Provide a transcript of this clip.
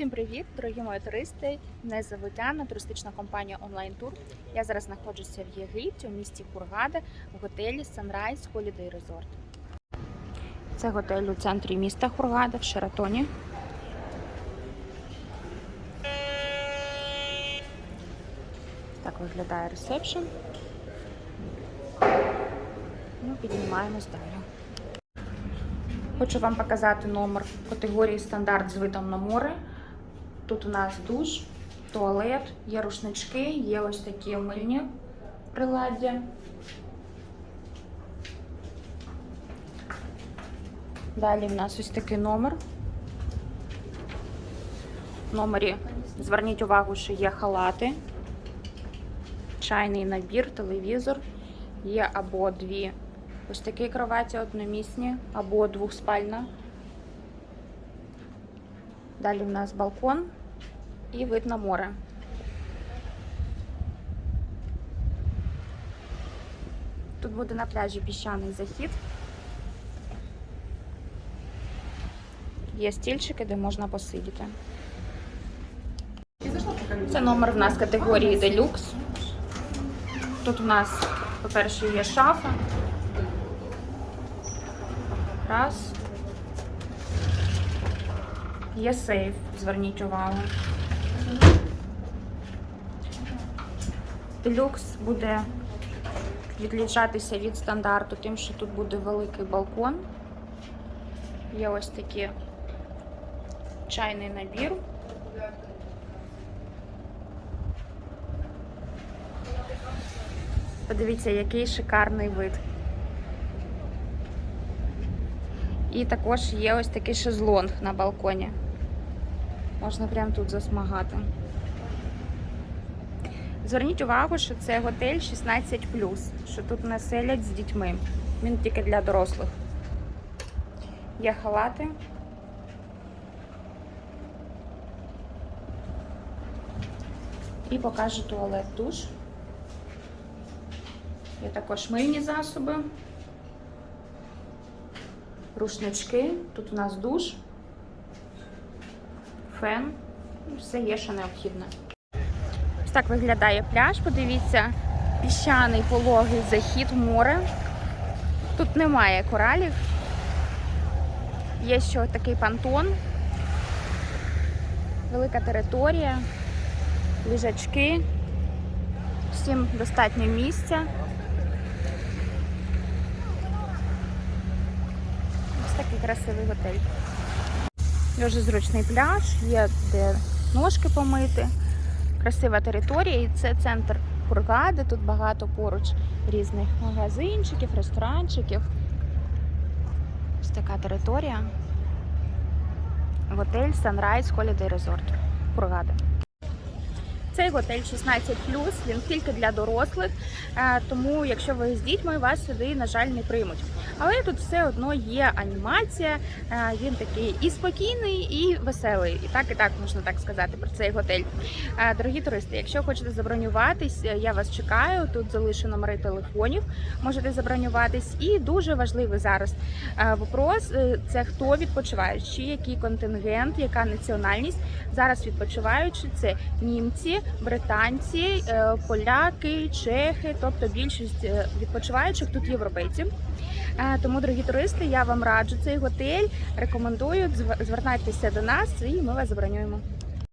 Всім привіт, дорогі мої туристи! Мене звуть Анна, туристична компанія Online Tour. Я зараз знаходжуся в Єгипті, у місті Хургада, в готелі Sunrise Holiday Resort. Це готель у центрі міста Хургада в Шератоні. Так виглядає ресепшн. Ну, піднімаємось далі. Хочу вам показати номер категорії стандарт з видом на море. Тут у нас душ, туалет, є рушнички, є ось такі мильні приладдя. Далі в нас ось такий номер. В номері зверніть увагу, що є халати, чайний набір, телевізор, є або дві ось такі кроваті одномісні, або двохспальна. Далі в нас балкон і вид на море. Тут буде на пляжі піщаний захід. Є стільчики, де можна посидіти. Це номер в нас категорії Deluxe. Тут у нас, по-перше, є шафа. Раз. Є сейф, зверніть увагу. Делюкс буде відлічатися від стандарту, тим, що тут буде великий балкон. Є ось такий чайний набір. Подивіться, який шикарний вид. І також є ось такий шезлонг на балконі. Можна прямо тут засмагати. Зверніть увагу, що це готель 16, що тут населять з дітьми. Він тільки для дорослих. Є халати. І покажу туалет душ. Є також мильні засоби рушнички. Тут у нас душ, фен, все є, що необхідне. Ось так виглядає пляж. Подивіться, піщаний пологий захід в море. Тут немає коралів. Є ще такий пантон, велика територія, ліжачки, всім достатньо місця. Ось такий красивий готель. Дуже зручний пляж, є де ножки помити. Красива територія, і це центр Хургади. Тут багато поруч різних магазинчиків, ресторанчиків. Ось така територія. Готель Sunrise Holiday Resort Хургада. Цей готель 16 він тільки для дорослих, е, тому якщо ви з дітьми, вас сюди, на жаль, не приймуть. Але тут все одно є анімація, е, він такий і спокійний, і веселий. І так, і так можна так сказати про цей готель. Е, Дорогі туристи, якщо хочете забронюватись, я вас чекаю. Тут залишу номери телефонів, можете забронюватись. І дуже важливий зараз вопрос: це хто відпочиває, чи який контингент, яка національність зараз відпочиваючи, це німці, британці, е, поляки, чехи, тобто більшість е, відпочиваючих тут європейці. Е, Тому, дорогі туристи, я вам раджу цей готель. Рекомендую звертайтеся до нас і ми вас забронюємо.